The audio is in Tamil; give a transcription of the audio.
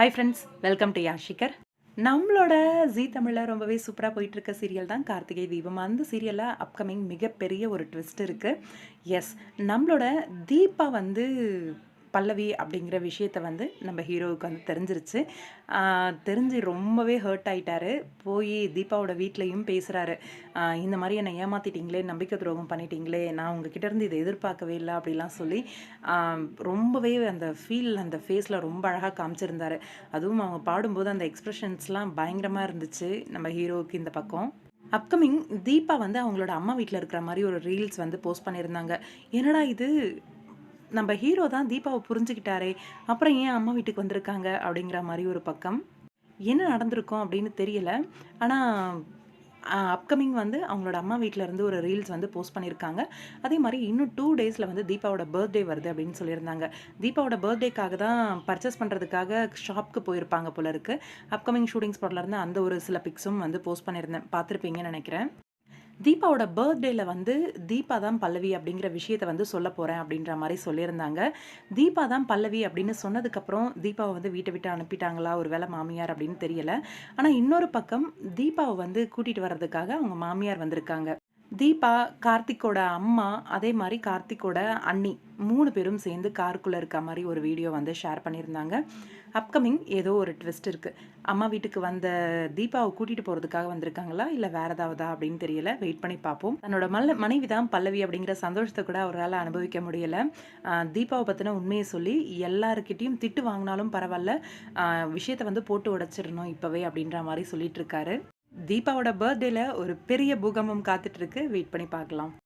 Hi friends welcome to Yashikar நம்மளோட ஜீ தமிழில் ரொம்பவே சூப்பராக போயிட்டுருக்க சீரியல் தான் கார்த்திகை தீபம். அந்த சீரியலில் அப்கமிங் மிகப்பெரிய ஒரு ட்விஸ்ட் இருக்குது எஸ் நம்மளோட தீபா வந்து பல்லவி அப்படிங்கிற விஷயத்த வந்து நம்ம ஹீரோவுக்கு வந்து தெரிஞ்சிருச்சு. தெரிஞ்சு ரொம்பவே ஹர்ட் ஆகிட்டாரு போய் தீபாவோட வீட்லேயும் பேசுகிறாரு இந்த மாதிரி என்னை ஏமாத்திட்டீங்களே நம்பிக்கை துரோகம் பண்ணிட்டீங்களே நான் உங்ககிட்ட இருந்து இதை எதிர்பார்க்கவே இல்லை அப்படிலாம் சொல்லி ரொம்பவே அந்த ஃபீல் அந்த ஃபேஸில் ரொம்ப அழகாக காமிச்சிருந்தாரு. அதுவும் அவங்க பாடும்போது அந்த எக்ஸ்ப்ரெஷன்ஸ்லாம் பயங்கரமாக இருந்துச்சு நம்ம ஹீரோவுக்கு இந்த பக்கம். அப்கமிங் தீபா வந்து அவங்களோட அம்மா வீட்டில் இருக்கிற மாதிரி ஒரு ரீல்ஸ் வந்து போஸ்ட் பண்ணியிருந்தாங்க. என்னடா இது? நம்ம ஹீரோ தான் தீபாவை புரிஞ்சுக்கிட்டாரே அப்புறம் ஏன் அம்மா வீட்டுக்கு வந்திருக்காங்க அப்படிங்கிற மாதிரி ஒரு பக்கம். என்ன நடந்திருக்கும் அப்படின்னு தெரியல. ஆனால் அப்கமிங் வந்து அவங்களோட அம்மா வீட்டில் இருந்து ஒரு ரீல்ஸ் வந்து போஸ்ட் பண்ணியிருக்காங்க. அதே மாதிரி இன்னும் டூ டேஸில் வந்து தீபாவோட பர்த்டே வருது அப்படின்னு சொல்லியிருந்தாங்க. தீபாவோட பர்த்டேக்காக தான் பர்ச்சேஸ் பண்ணுறதுக்காக ஷாப்க்கு போயிருப்பாங்க போல இருக்குது அப்கமிங் ஷூட்டிங் ஸ்பாட்லேருந்து அந்த ஒரு சில பிக்ஸும் வந்து போஸ்ட் பண்ணியிருந்தேன். பார்த்துருப்பீங்கன்னு நினைக்கிறேன். தீபாவோட பர்த்டேல வந்து தீபா தான் பல்லவி அப்படிங்கிற விஷயத்த வந்து சொல்ல போகிறேன் அப்படின்ற மாதிரி சொல்லியிருந்தாங்க. தீபா தான் பல்லவி அப்படின்னு சொன்னதுக்கப்புறம் தீபாவை வந்து வீட்டை விட்டு அனுப்பிட்டாங்களா? ஒரு வேளை மாமியார் அப்படின்னு தெரியல. ஆனால் இன்னொரு பக்கம் தீபாவை வந்து கூட்டிகிட்டு வர்றதுக்காக அவங்க மாமியார் வந்திருக்காங்க. தீபா கார்த்திக்கோட அம்மா அதே மாதிரி கார்த்திக்கோட அண்ணி மூணு பேரும் சேர்ந்து காருக்குள்ளே இருக்க மாதிரி ஒரு வீடியோ வந்து ஷேர் பண்ணியிருந்தாங்க. அப்கமிங் ஏதோ ஒரு ட்விஸ்ட் இருக்குது அம்மா வீட்டுக்கு வந்த தீபாவை கூட்டிகிட்டு போகிறதுக்காக வந்திருக்காங்களா? இல்லை வேறு ஏதாவதா அப்படின்னு தெரியல. வெயிட் பண்ணி பார்ப்போம். தன்னோட மல்ல மனைவி தான் பல்லவி அப்படிங்கிற சந்தோஷத்தை கூட அவரால் அனுபவிக்க முடியலை. தீபாவை பற்றின உண்மையை சொல்லி எல்லாருக்கிட்டையும் திட்டு வாங்கினாலும் பரவாயில்ல. விஷயத்தை வந்து போட்டு உடைச்சிடணும் இப்போவே அப்படின்ற மாதிரி சொல்லிட்டு இருக்காரு. தீபாவோட பர்த்டேல ஒரு பெரிய பூகம்பம் காத்துட்டு இருக்கு. வெயிட் பண்ணி பார்க்கலாம்.